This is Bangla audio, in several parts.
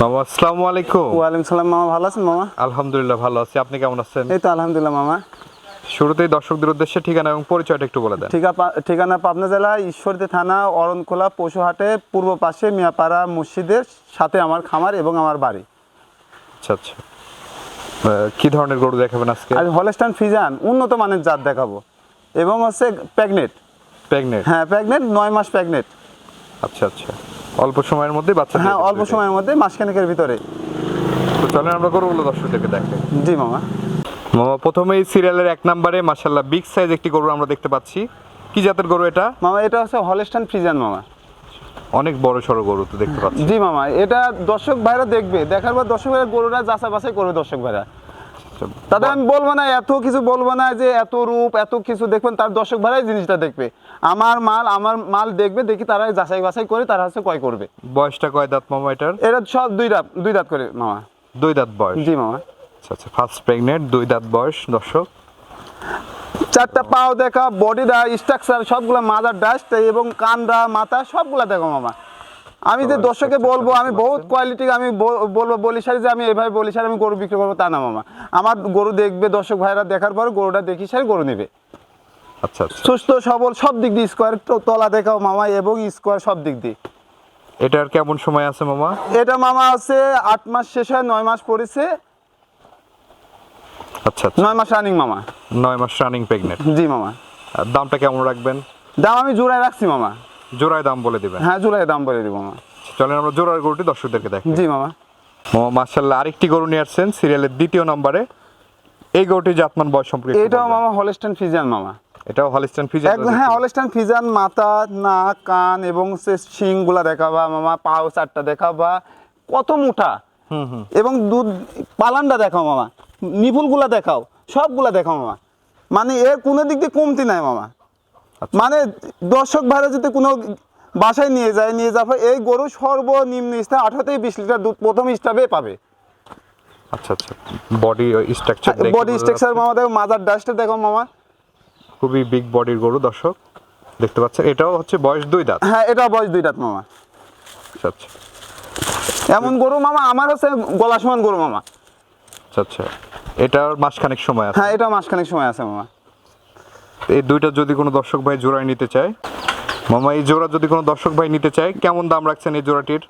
মামা আসসালামু আলাইকুম। ওয়ালাইকুম সালাম মামা ভালো আছেন মামা? আলহামদুলিল্লাহ ভালো আছি। আপনি কেমন আছেন? এই তো আলহামদুলিল্লাহ মামা। শুরুতেই দর্শকদের উদ্দেশ্যে ঠিকানা এবং পরিচয়টা একটু বলে দেন। ঠিকা ঠিকানা পাবনা জেলা ঈশ্বরদী থানা অরণখোলা পশুহাটে পূর্ব পাশে মিয়াপাড়া মসজিদের সাথে আমার খামার এবং আমার বাড়ি। আচ্ছা আচ্ছা। কি ধরনের গরু দেখাবেন আজকে? আর হলস্টান ফিজান উন্নত মানের জাত দেখাবো। এবং হচ্ছে প্যাগনেট। প্রেগনেন্ট হ্যাঁ প্যাগনেট নয় মাস প্যাগনেট। আচ্ছা আচ্ছা। অল্প সময়ের মধ্যে বাচ্চা হ্যাঁ অল্প সময়ের মধ্যে মাসখানেকের ভিতরে। তো চলেন আমরা গরুগুলো দর্শকদেরকে দেখাই জি মামা। মামা প্রথমেই সিরিয়ালের এক নম্বরে মাশাল্লাহ বিগ সাইজ একটি গরু আমরা দেখতে পাচ্ছি। কি জাতের গরু এটা? মামা এটা হচ্ছে হলস্টান ফ্রিজান মামা। অনেক বড় সড়ো গরু তো দেখতে পাচ্ছি। জি মামা এটা দর্শক ভাইরা দেখবে। দেখার পর দর্শক ভাইরা গরুরা যাচা বাছাই করবে দর্শক ভাইরা। আচ্ছা, তাদের আমি বলব না এত কিছু বলব না যে এত রূপ এত কিছু দেখবেন তার দর্শক ভাড়াই জিনিসটা দেখবে। আমার মাল আমার মাল দেখবে দেখি তারা যাচাই বাছাই করে তারা হচ্ছে ক্রয় করবে। বয়সটা কয় দাঁত মামা এটার? এটা সব দুই দাঁত দুই দাঁত করে মামা। দুই দাঁত বয়স? জি মামা। আচ্ছা আচ্ছা ফার্স্ট প্রেগনেন্ট দুই দাঁত বয়স দর্শক। চারটা পাও দেখা বডিটা স্ট্রাকচার সবগুলা মাথার ডাস্ট এবং কানরা মাথা সবগুলা দেখো মামা। আমি যে দর্শকে বলব আমি বহুত কোয়ালিটি আমি বলব। বলি সারি যে আমি এভাবে বলি সারি আমি গরু বিক্রি করব তা না মামা। আমার গরু দেখবে দর্শক ভাইরা দেখার পর গরুটা দেখি সারি গরু নেবে। আচ্ছা আচ্ছা। সুস্থ সবল সব দিক দিয়ে স্কোয়ার তলা দেখাও মামা এবং স্কোয়ার সব দিক দিয়ে। এটার কেমন সময় আছে মামা? এটা মামা আছে আট মাস শেষ হয় নয় মাস পড়েছে। আচ্ছা আচ্ছা। নয় মাস রানিং মামা। নয় মাস রানিং প্রেগনেন্ট জি মামা। দামটা কেমন রাখবেন? দাম আমি জোড়ায় রাখছি মামা। জোড়ায় দাম বলে দিবেন? হ্যাঁ জোড়ায় দাম বলে দিব মামা। চলেন আমরা জোড়ার গরুটি দর্শকদেরকে দেখ জি মামা। মামা মার্শাল্লাহ আরেকটি গরু নিয়ে আসছেন সিরিয়ালের দ্বিতীয় নম্বরে। এই গরুটি জাতমান বয়স সম্পর্কে এটাও মামা হলস্টান ফিজিয়ান মামা। এটাও হলিস্টান একদম হ্যাঁ হলস্টান ফিজান মাথা নাক কান এবং সে শিংগুলা দেখাবা মামা পাও চারটা দেখাবা। কত হুম। এবং দুধ পালানটা দেখাও মামা। নিপুলগুলা দেখাও সবগুলা দেখাও মামা। মানে এর কোনো দিক দিয়ে কমতি নাই মামা। মানে দর্শক ভাইরা যদি কোনো বাসায় নিয়ে যায় নিয়ে যাওয়ার পর এই গরু সর্বনিম্ন স্থান আঠারো থেকে বিশ লিটার দুধ প্রথম স্টাফে পাবে। আচ্ছা আচ্ছা। বডি স্ট্রাকচার বডি স্ট্রাকচার মামা দেখো মাদার ডাস্টে দেখো মামা। খুবই বিগ বডির গরু দর্শক। দেখতে পাচ্ছেন এটাও হচ্ছে বয়স দুই দাঁত। হ্যাঁ এটা বয়স দুই রাত মামা। আচ্ছা আচ্ছা। এমন গরু মামা আমার হচ্ছে গলা সমান গরু মামা। আচ্ছা আচ্ছা। এটার মাসখানেক সময় আছে। হ্যাঁ এটা মাসখানেক সময় আছে মামা। এই দুইটা যদি কোনো দর্শক ভাই জোড়ায় নিতে চায় মামা এই জোড়া যদি কোনো দর্শক ভাই নিতে চায় কেমন দাম রাখছেন এই জোড়াটির?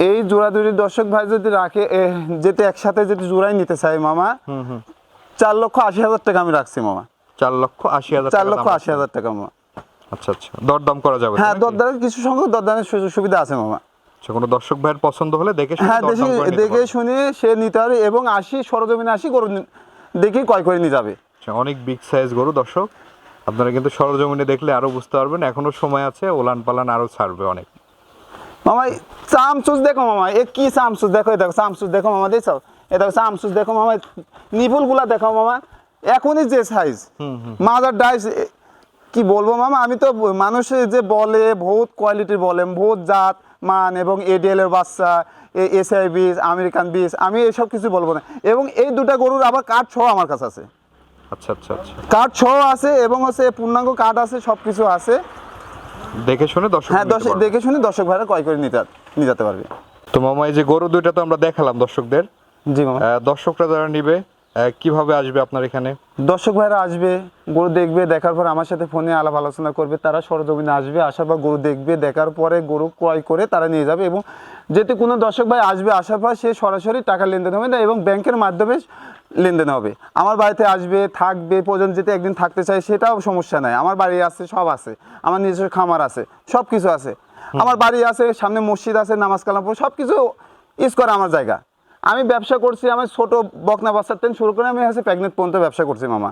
এই জোড়া দুটি দর্শক ভাই যদি রাখে এ, যেতে একসাথে যদি জোড়াই নিতে চাই মামা চার লক্ষ আশি হাজার টাকা আমি রাখছি মামা। চার লক্ষ আশি হাজার চার টাকা লক্ষ দাম আশি হাজার টাকা মামা। আচ্ছা আচ্ছা। দরদাম করা যাবে তো হ্যাঁ নাকি? দরদারের কিছু সংখ্যক দরদারের সুযোগ সুবিধা আছে মামা। আচ্ছা কোনো দর্শক ভাইয়ের পছন্দ হলে দেখে শুনে হ্যাঁ দরদাম দেখে করে নিতে দেখে পারবে। শুনে সে নিতে পারে এবং আসি সরজমিনে আসি গরু নি- দেখে ক্রয় করে নিয়ে যাবে। আচ্ছা, অনেক বিগ সাইজ গরু দর্শক। আপনারা কিন্তু সরজমিনে দেখলে আরও বুঝতে পারবেন এখনও সময় আছে ওলান পালান আরও ছাড়বে অনেক। মামা চামচুস দেখো মামা এ কি চামচুস দেখো দেখো চামচুস দেখো মামা দেখছ? এ দেখো চামচুস দেখো মামা নিপুলগুলা দেখো মামা এখনই যে সাইজ মাদার ডাইস কি বলব মামা আমি তো মানুষে যে বলে বহুত কোয়ালিটির বলে বহুত জাত মান এবং এডিএল এর বাচ্চা এসআই বীজ আমেরিকান বীজ আমি এসব কিছু বলব না। এবং এই দুটা গরুর আবার কাঠ সহ আমার কাছে আছে। আচ্ছা আচ্ছা আচ্ছা। কাঠ সহ আছে এবং হচ্ছে পূর্ণাঙ্গ কাঠ আছে সব কিছু আছে। দেখে শুনে দর্শক হ্যাঁ দর্শক দেখে শুনে দর্শক ভাইরা ক্রয় করে নিতে নিয়ে যেতে পারবে। তো মামা এই যে গরু দুইটা তো আমরা দেখালাম দর্শকদের। জি মামা। দর্শকরা যারা নিবে কীভাবে আসবে আপনার এখানে? দর্শক ভাইরা আসবে গরু দেখবে দেখার পর আমার সাথে ফোনে আলাপ আলোচনা করবে তারা সরজমিনে আসবে আসার পর গরু দেখবে দেখার পরে গরু ক্রয় করে তারা নিয়ে যাবে এবং যেতে কোনো দর্শক ভাই আসবে আসার পর সে সরাসরি টাকা লেনদেন হবে না এবং ব্যাংকের মাধ্যমে লেনদেন হবে। আমার বাড়িতে আসবে থাকবে পর্যন্ত যেতে একদিন থাকতে চায় সেটাও সমস্যা নাই। আমার বাড়ি আছে সব আছে। আমার নিজস্ব খামার আছে সব কিছু আছে আমার বাড়ি আছে সামনে মসজিদ আছে নামাজ কালামপুর সব কিছু ইউজ করা আমার জায়গা। আমি ব্যবসা করছি আমি ছোট বকনা বাচ্চার থেকে শুরু করে আমি হচ্ছে প্রেগনেন্ট পর্যন্ত ব্যবসা করছি মামা।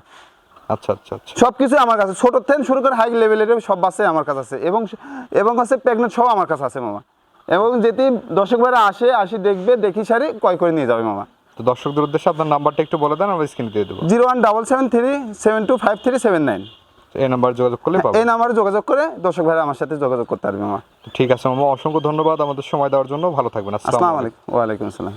আচ্ছা আচ্ছা আচ্ছা। সব কিছু আমার কাছে ছোট থেকে শুরু করে হাই লেভেলের সব বাচ্চাই আমার কাছে আছে এবং এবং হচ্ছে প্রেগনেন্ট সব আমার কাছে আছে মামা। এবং যেটি দর্শক ভাইরা আসে আসি দেখবে দেখি সারি ক্রয় করে নিয়ে যাবে মামা। তো দর্শকদের উদ্দেশ্যে আপনার নাম্বারটা একটু বলে দেন আমরা স্ক্রিনে দিয়ে দেবো। Zero one double seven three seven two five three seven nine. এই নাম্বার যোগাযোগ করলে পাবেন। এই নাম্বারে যোগাযোগ করে দর্শক ভাইরা আমার সাথে যোগাযোগ করতে পারবে মামা। ঠিক আছে মামা অসংখ্য ধন্যবাদ আমাদের সময় দেওয়ার জন্য। ভালো থাকবেন আসসালামু আলাইকুম। ওয়ালাইকুম আসসালাম।